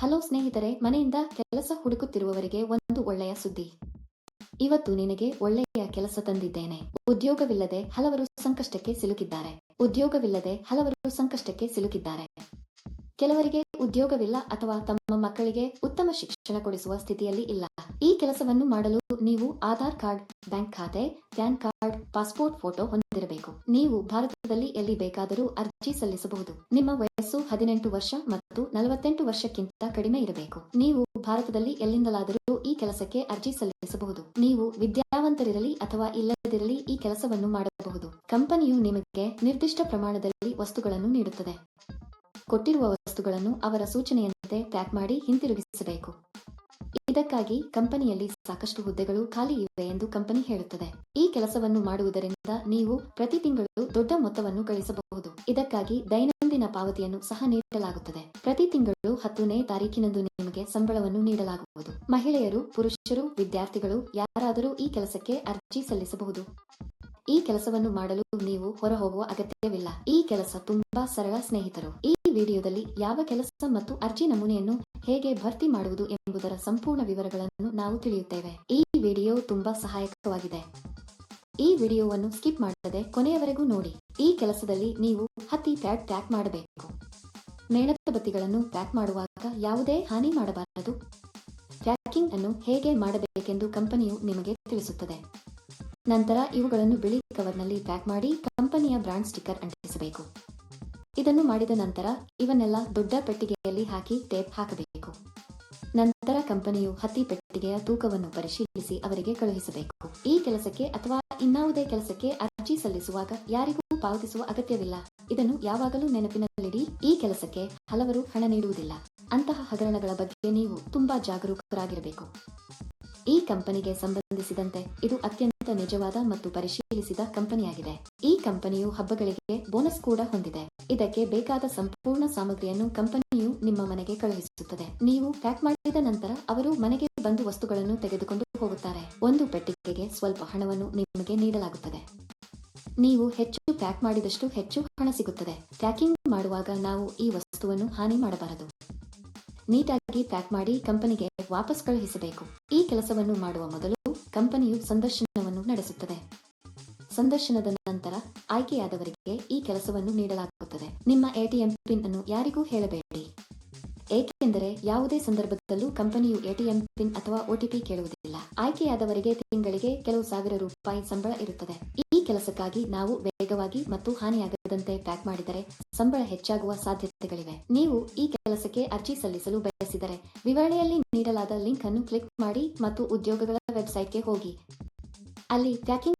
Hello ಸ್ನೇಹಿತರೆ, ಮನೆಯಿಂದ ಕೆಲಸ ಹುಡುಕುತ್ತಿರುವವರಿಗೆ ಒಂದು ಒಳ್ಳೆಯ ಸುದ್ದಿ. ಇವತ್ತು ನಿನಗೆ ಒಳ್ಳೆಯ ಕೆಲಸ ತಂದಿದ್ದೇನೆ. ಉದ್ಯೋಗವಿಲ್ಲದೆ ಹಲವರು ಸಂಕಷ್ಟಕ್ಕೆ ಸಿಲುಕಿದ್ದಾರೆ. ಉದ್ಯೋಗವಿಲ್ಲದೆ ಹಲವರು ಸಂಕಷ್ಟಕ್ಕೆ ಸಿಲುಕಿದ್ದಾರೆ. ಕೆಲವರಿಗೆ ಉದ್ಯೋಗವಿಲ್ಲ ಅಥವಾ ತಮ್ಮ ಮಕ್ಕಳಿಗೆ ಉತ್ತಮ ಶಿಕ್ಷಣ ಕೊಡಿಸುವ ಸ್ಥಿತಿಯಲ್ಲಿ ಇಲ್ಲ. ಈ ಕೆಲಸವನ್ನು ಮಾಡಲು ನೀವು ಆಧಾರ್ ಕಾರ್ಡ್, ಬ್ಯಾಂಕ್ ಖಾತೆ, ಪ್ಯಾನ್ ಕಾರ್ಡ್, ಪಾಸ್ಪೋರ್ಟ್ ಫೋಟೋ ಹೊಂದಿರಬೇಕು. ನೀವು ಭಾರತದಲ್ಲಿ ಎಲ್ಲಿ ಬೇಕಾದರೂ ಅರ್ಜಿ ಸಲ್ಲಿಸಬಹುದು. ನಿಮ್ಮ ವಯಸ್ಸು ಹದಿನೆಂಟು ವರ್ಷ ಮತ್ತು ನಲವತ್ತೆಂಟು ವರ್ಷಕ್ಕಿಂತ ಕಡಿಮೆ ಇರಬೇಕು. ನೀವು ಭಾರತದಲ್ಲಿ ಎಲ್ಲಿಂದಲಾದರೂ ಈ ಕೆಲಸಕ್ಕೆ ಅರ್ಜಿ ಸಲ್ಲಿಸಬಹುದು. ನೀವು ವಿದ್ಯಾವಂತರಿರಲಿ ಅಥವಾ ಇಲ್ಲದಿರಲಿ ಈ ಕೆಲಸವನ್ನು ಮಾಡಬಹುದು. ಕಂಪನಿಯು ನಿಮಗೆ ನಿರ್ದಿಷ್ಟ ಪ್ರಮಾಣದಲ್ಲಿ ವಸ್ತುಗಳನ್ನು ನೀಡುತ್ತದೆ. ಕೊಟ್ಟಿರುವ ವಸ್ತುಗಳನ್ನು ಅವರ ಸೂಚನೆಯಂತೆ ಪ್ಯಾಕ್ ಮಾಡಿ ಹಿಂತಿರುಗಿಸಬೇಕು. ಇದಕ್ಕಾಗಿ ಕಂಪನಿಯಲ್ಲಿ ಸಾಕಷ್ಟು ಹುದ್ದೆಗಳು ಖಾಲಿ ಇವೆ ಎಂದು ಕಂಪನಿ ಹೇಳುತ್ತದೆ. ಈ ಕೆಲಸವನ್ನು ಮಾಡುವುದರಿಂದ ನೀವು ಪ್ರತಿ ತಿಂಗಳು ದೊಡ್ಡ ಮೊತ್ತವನ್ನು ಗಳಿಸಬಹುದು. ಇದಕ್ಕಾಗಿ ದೈನಂದಿನ ಪಾವತಿಯನ್ನು ಸಹ ನೀಡಲಾಗುತ್ತದೆ. ಪ್ರತಿ ತಿಂಗಳು ಹತ್ತನೇ ತಾರೀಕಿನಂದು ನಿಮಗೆ ಸಂಬಳವನ್ನು ನೀಡಲಾಗುವುದು. ಮಹಿಳೆಯರು, ಪುರುಷರು, ವಿದ್ಯಾರ್ಥಿಗಳು ಯಾರಾದರೂ ಈ ಕೆಲಸಕ್ಕೆ ಅರ್ಜಿ ಸಲ್ಲಿಸಬಹುದು. ಈ ಕೆಲಸವನ್ನು ಮಾಡಲು ನೀವು ಹೊರಹೋಗುವ ಅಗತ್ಯವಿಲ್ಲ. ಈ ಕೆಲಸ ತುಂಬಾ ಸರಳ ಸ್ನೇಹಿತರು. ಈ ವಿಡಿಯೋದಲ್ಲಿ ಯಾವ ಕೆಲಸ ಮತ್ತು ಅರ್ಜಿ ನಮೂನೆಯನ್ನು ಹೇಗೆ ಭರ್ತಿ ಮಾಡುವುದು ಎಂಬುದರ ಸಂಪೂರ್ಣ ವಿವರಗಳನ್ನು ನಾವು ತಿಳಿಯುತ್ತೇವೆ. ಈ ವಿಡಿಯೋ ತುಂಬಾ ಸಹಾಯಕವಾಗಿದೆ. ಈ ವಿಡಿಯೋವನ್ನು ಸ್ಕಿಪ್ ಮಾಡದೆ ಕೊನೆಯವರೆಗೂ ನೋಡಿ. ಈ ಕೆಲಸದಲ್ಲಿ ನೀವು ಹತ್ತಿ ಪ್ಯಾಡ್ ಪ್ಯಾಕ್ ಮಾಡಬೇಕು. ಮೇಣದ ಬತ್ತಿಗಳನ್ನು ಪ್ಯಾಕ್ ಮಾಡುವಾಗ ಯಾವುದೇ ಹಾನಿ ಮಾಡಬಾರದು. ಪ್ಯಾಕಿಂಗ್ ಅನ್ನು ಹೇಗೆ ಮಾಡಬೇಕೆಂದು ಕಂಪನಿಯು ನಿಮಗೆ ತಿಳಿಸುತ್ತದೆ. ನಂತರ ಇವುಗಳನ್ನು ಬಿಳಿ ಕವರ್ನಲ್ಲಿ ಪ್ಯಾಕ್ ಮಾಡಿ ಕಂಪನಿಯ ಬ್ರಾಂಡ್ ಸ್ಟಿಕ್ಕರ್ ಅಂಟಿಸಬೇಕು. ಇದನ್ನು ಮಾಡಿದ ನಂತರ ಇವನ್ನೆಲ್ಲ ದೊಡ್ಡ ಪೆಟ್ಟಿಗೆಯಲ್ಲಿ ಹಾಕಿ ಟೇಪ್ ಹಾಕಬೇಕು. ನಂತರ ಕಂಪನಿಯು ಹತ್ತಿ ಪೆಟ್ಟಿಗೆಯ ತೂಕವನ್ನು ಪರಿಶೀಲಿಸಿ ಅವರಿಗೆ ಕಳುಹಿಸಬೇಕು. ಈ ಕೆಲಸಕ್ಕೆ ಅಥವಾ ಇನ್ನಾವುದೇ ಕೆಲಸಕ್ಕೆ ಅರ್ಜಿ ಸಲ್ಲಿಸುವಾಗ ಯಾರಿಗೂ ಪಾವತಿಸುವ ಅಗತ್ಯವಿಲ್ಲ. ಇದನ್ನು ಯಾವಾಗಲೂ ನೆನಪಿನಲ್ಲಿಡಿ, ಈ ಕೆಲಸಕ್ಕೆ ಹಲವರು ಹಣ ನೀಡುವುದಿಲ್ಲ. ಅಂತಹ ಹಗರಣಗಳ ಬಗ್ಗೆ ನೀವು ತುಂಬಾ ಜಾಗರೂಕರಾಗಿರಬೇಕು. ಈ ಕಂಪನಿಗೆ ಸಂಬಂಧಿಸಿದಂತೆ ಇದು ಅತ್ಯಂತ ನಿಜವಾದ ಮತ್ತು ಪರಿಶೀಲಿಸಿದ ಕಂಪನಿಯಾಗಿದೆ. ಕಂಪನಿಯು ಹಬ್ಬಗಳಿಗೆ ಬೋನಸ್ ಕೂಡ ಹೊಂದಿದೆ. ಇದಕ್ಕೆ ಬೇಕಾದ ಸಂಪೂರ್ಣ ಸಾಮಗ್ರಿಯನ್ನು ಕಂಪನಿಯು ನಿಮ್ಮ ಮನೆಗೆ ಕಳುಹಿಸುತ್ತದೆ. ನೀವು ಪ್ಯಾಕ್ ಮಾಡಿದ ನಂತರ ಅವರು ಮನೆಗೆ ಬಂದು ವಸ್ತುಗಳನ್ನು ತೆಗೆದುಕೊಂಡು ಹೋಗುತ್ತಾರೆ. ಒಂದು ಪೆಟ್ಟಿಗೆಗೆ ಸ್ವಲ್ಪ ಹಣವನ್ನು ನಿಮಗೆ ನೀಡಲಾಗುತ್ತದೆ. ನೀವು ಹೆಚ್ಚು ಪ್ಯಾಕ್ ಮಾಡಿದಷ್ಟು ಹೆಚ್ಚು ಹಣ ಸಿಗುತ್ತದೆ. ಪ್ಯಾಕಿಂಗ್ ಮಾಡುವಾಗ ನಾವು ಈ ವಸ್ತುವನ್ನು ಹಾನಿ ಮಾಡಬಾರದು. ನೀಟಾಗಿ ಪ್ಯಾಕ್ ಮಾಡಿ ಕಂಪನಿಗೆ ವಾಪಸ್ ಕಳುಹಿಸಬೇಕು. ಈ ಕೆಲಸವನ್ನು ಮಾಡುವ ಮೊದಲು ಕಂಪನಿಯು ಸಂದರ್ಶನವನ್ನು ನಡೆಸುತ್ತದೆ. ಸಂದರ್ಶನದ ನಂತರ ಆಯ್ಕೆಯಾದವರಿಗೆ ಈ ಕೆಲಸವನ್ನು ನೀಡಲಾಗುತ್ತದೆ. ನಿಮ್ಮ ಎಟಿಎಂ ಪಿನ್ ಅನ್ನು ಯಾರಿಗೂ ಹೇಳಬೇಡಿ. ಏಕೆಂದರೆ ಯಾವುದೇ ಸಂದರ್ಭದಲ್ಲೂ ಕಂಪನಿಯು ಎಟಿಎಂ ಪಿನ್ ಅಥವಾ ಒಟಿಪಿ ಕೇಳುವುದಿಲ್ಲ. ಆಯ್ಕೆಯಾದವರಿಗೆ ತಿಂಗಳಿಗೆ ಕೆಲವು ಸಾವಿರ ರೂಪಾಯಿ ಸಂಬಳ ಇರುತ್ತದೆ. ಈ ಕೆಲಸಕ್ಕಾಗಿ ನಾವು ವೇಗವಾಗಿ ಮತ್ತು ಹಾನಿಯಾಗದಂತೆ ಪ್ಯಾಕ್ ಮಾಡಿದರೆ ಸಂಬಳ ಹೆಚ್ಚಾಗುವ ಸಾಧ್ಯತೆಗಳಿವೆ. ನೀವು ಈ ಕೆಲಸಕ್ಕೆ ಅರ್ಜಿ ಸಲ್ಲಿಸಲು ಬಯಸಿದರೆ ವಿವರಣೆಯಲ್ಲಿ ನೀಡಲಾದ ಲಿಂಕ್ ಅನ್ನು ಕ್ಲಿಕ್ ಮಾಡಿ ಮತ್ತು ಉದ್ಯೋಗಗಳ ವೆಬ್ಸೈಟ್ಗೆ ಹೋಗಿ. ಅಲ್ಲಿ ಪ್ಯಾಕಿಂಗ್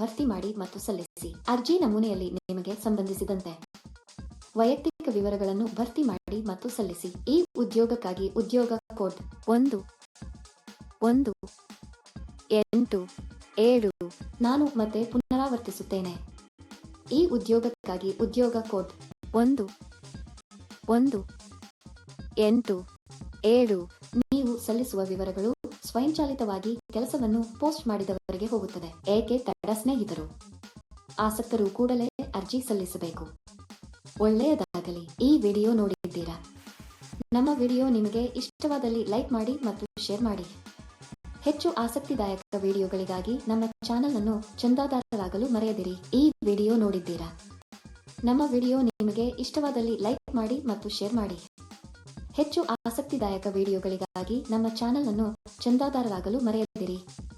ಭರ್ತಿ ಮಾಡಿ ಮತ್ತು ಸಲ್ಲಿಸಿ. ಅರ್ಜಿ ನಮೂನೆಯಲ್ಲಿ ನಿಮಗೆ ಸಂಬಂಧಿಸಿದಂತೆ. ವೈಯಕ್ತಿಕ ವಿವರಗಳನ್ನು ಭರ್ತಿ ಮಾಡಿ ಮತ್ತು ಸಲ್ಲಿಸಿ. ಈ ಉದ್ಯೋಗಕ್ಕಾಗಿ ಉದ್ಯೋಗ ಕೋಡ್ ಒಂದು ಒಂದು, ಎಂಟು, ಏಳು ನಾನು ಮತ್ತೆ ಪುನರಾವರ್ತಿಸುತ್ತೇನೆ. ಈ ಉದ್ಯೋಗಕ್ಕಾಗಿ ಉದ್ಯೋಗ ಕೋಡ್ ಒಂದು ಒಂದು, ಎಂಟು, ಏಳು ನೀವು ಸಲ್ಲಿಸುವ ವಿವರಗಳು ಸ್ವಯಂಚಾಲಿತವಾಗಿ ಕೆಲಸವನ್ನು ಪೋಸ್ಟ್ ಮಾಡಿದವರಿಗೆ ಹೋಗುತ್ತದೆ. ಏಕೆ ಸ್ನೇಹಿತರು. ಆಸಕ್ತರು ಕೂಡಲೇ ಅರ್ಜಿ ಸಲ್ಲಿಸಬೇಕು. ಒಳ್ಳೆಯದಾಗಲಿ ಈ ವಿಡಿಯೋ ನೋಡಿದ್ದೀರಾ? ನಮ್ಮ ವಿಡಿಯೋ ನಿಮಗೆ ಇಷ್ಟವಾದಲ್ಲಿ ಲೈಕ್ ಮಾಡಿ ಮತ್ತು ಶೇರ್ ಮಾಡಿ. ಹೆಚ್ಚು ಆಸಕ್ತಿದಾಯಕ ವಿಡಿಯೋಗಳಿಗಾಗಿ ನಮ್ಮ ಚಾನೆಲ್ ಅನ್ನು ಚಂದಾದಾರರಾಗಲು ಮರೆಯದಿರಿ. ಈ ವಿಡಿಯೋ ನೋಡಿದ್ದೀರಾ? ನಮ್ಮ ವಿಡಿಯೋ ನಿಮಗೆ ಇಷ್ಟವಾದಲ್ಲಿ ಲೈಕ್ ಮಾಡಿ ಮತ್ತು ಶೇರ್ ಮಾಡಿ. ಹೆಚ್ಚು ಆಸಕ್ತಿದಾಯಕ ವಿಡಿಯೋಗಳಿಗಾಗಿ ನಮ್ಮ ಚಾನೆಲ್ ಅನ್ನು ಚಂದಾದಾರರಾಗಲು ಮರೆಯದಿರಿ.